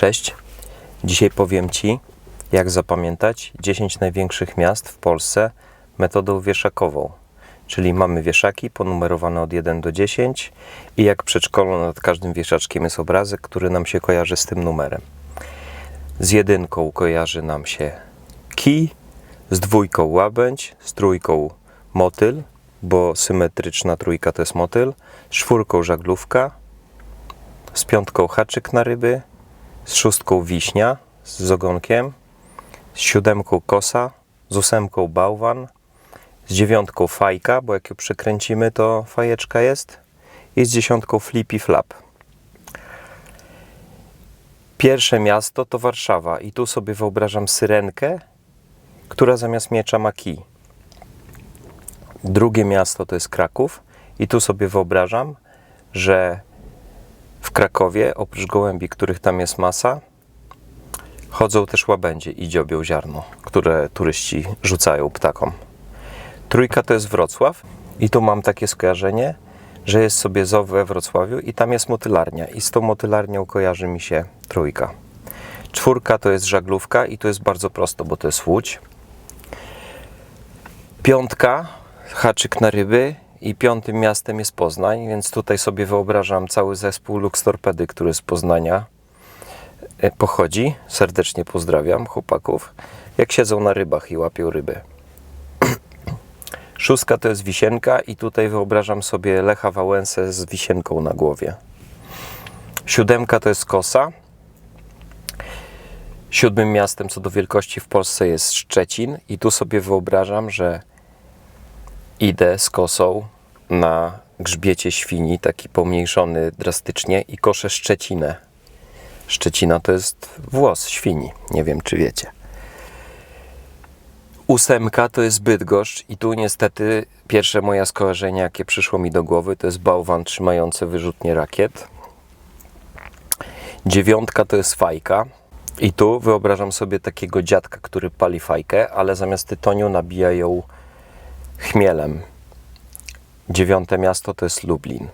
Cześć. Dzisiaj powiem Ci, jak zapamiętać 10 największych miast w Polsce metodą wieszakową. Czyli mamy wieszaki ponumerowane od 1 do 10 i jak przedszkolu nad każdym wieszaczkiem jest obrazek, który nam się kojarzy z tym numerem. Z jedynką kojarzy nam się kij, z dwójką łabędź, z trójką motyl, bo symetryczna trójka to jest motyl, z czwórką żaglówka, z piątką haczyk na ryby, z szóstką wiśnia z ogonkiem, z siódemką kosa, z ósemką bałwan, z dziewiątką fajka, bo jak ją przykręcimy, to fajeczka jest, i z dziesiątką flippy flap. Pierwsze miasto to Warszawa i tu sobie wyobrażam syrenkę, która zamiast miecza ma kij. Drugie miasto to jest Kraków i tu sobie wyobrażam, że w Krakowie, oprócz gołębi, których tam jest masa, chodzą też łabędzie i dziobią ziarno, które turyści rzucają ptakom. Trójka to jest Wrocław i tu mam takie skojarzenie, że jest sobie zoo we Wrocławiu i tam jest motylarnia i z tą motylarnią kojarzy mi się trójka. Czwórka to jest żaglówka i to jest bardzo prosto, bo to jest Łódź. Piątka, haczyk na ryby i piątym miastem jest Poznań, więc tutaj sobie wyobrażam cały zespół Lux Torpedy, który z Poznania e, pochodzi. Serdecznie pozdrawiam chłopaków, jak siedzą na rybach i łapią ryby. Szóstka to jest Wisienka i tutaj wyobrażam sobie Lecha Wałęsę z wisienką na głowie. Siódemka to jest Kosa. Siódmym miastem co do wielkości w Polsce jest Szczecin i tu sobie wyobrażam, że idę z kosą na grzbiecie świni, taki pomniejszony drastycznie i koszę szczecinę. Szczecina to jest włos świni, nie wiem czy wiecie. Ósemka to jest Bydgoszcz i tu niestety pierwsze moje skojarzenie, jakie przyszło mi do głowy, to jest bałwan trzymający wyrzutnie rakiet. Dziewiątka to jest fajka i tu wyobrażam sobie takiego dziadka, który pali fajkę, ale zamiast tytoniu nabija ją chmielem. Dziewiąte miasto to jest Lublin.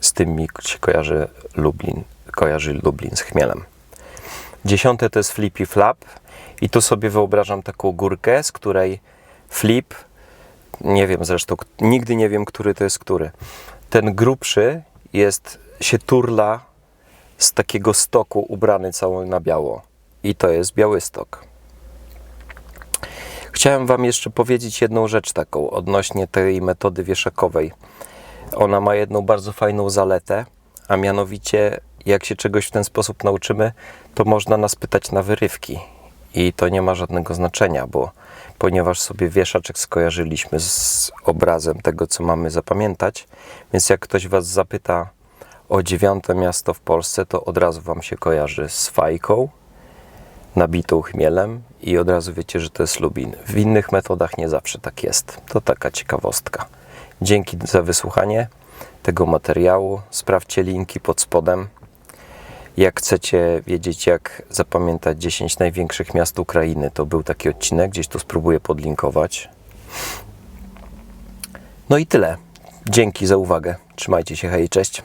Z tym mi się kojarzy Lublin, kojarzy Lublin z chmielem. Dziesiąte to jest Flippy Flap i tu sobie wyobrażam taką górkę, z której flip, nie wiem zresztą, nigdy nie wiem, który to jest który. Ten grubszy jest, się turla z takiego stoku ubrany cały na biało i to jest Białystok. Chciałem Wam jeszcze powiedzieć jedną rzecz taką odnośnie tej metody wieszakowej. Ona ma jedną bardzo fajną zaletę, a mianowicie jak się czegoś w ten sposób nauczymy, to można nas pytać na wyrywki. I to nie ma żadnego znaczenia, bo ponieważ sobie wieszaczek skojarzyliśmy z obrazem tego, co mamy zapamiętać, więc jak ktoś Was zapyta o dziewiąte miasto w Polsce, to od razu Wam się kojarzy z fajką, nabitą chmielem i od razu wiecie, że to jest Lubin. W innych metodach nie zawsze tak jest. To taka ciekawostka. Dzięki za wysłuchanie tego materiału. Sprawdźcie linki pod spodem. Jak chcecie wiedzieć, jak zapamiętać 10 największych miast Ukrainy, to był taki odcinek, gdzieś tu spróbuję podlinkować. No i tyle. Dzięki za uwagę. Trzymajcie się, hej, cześć.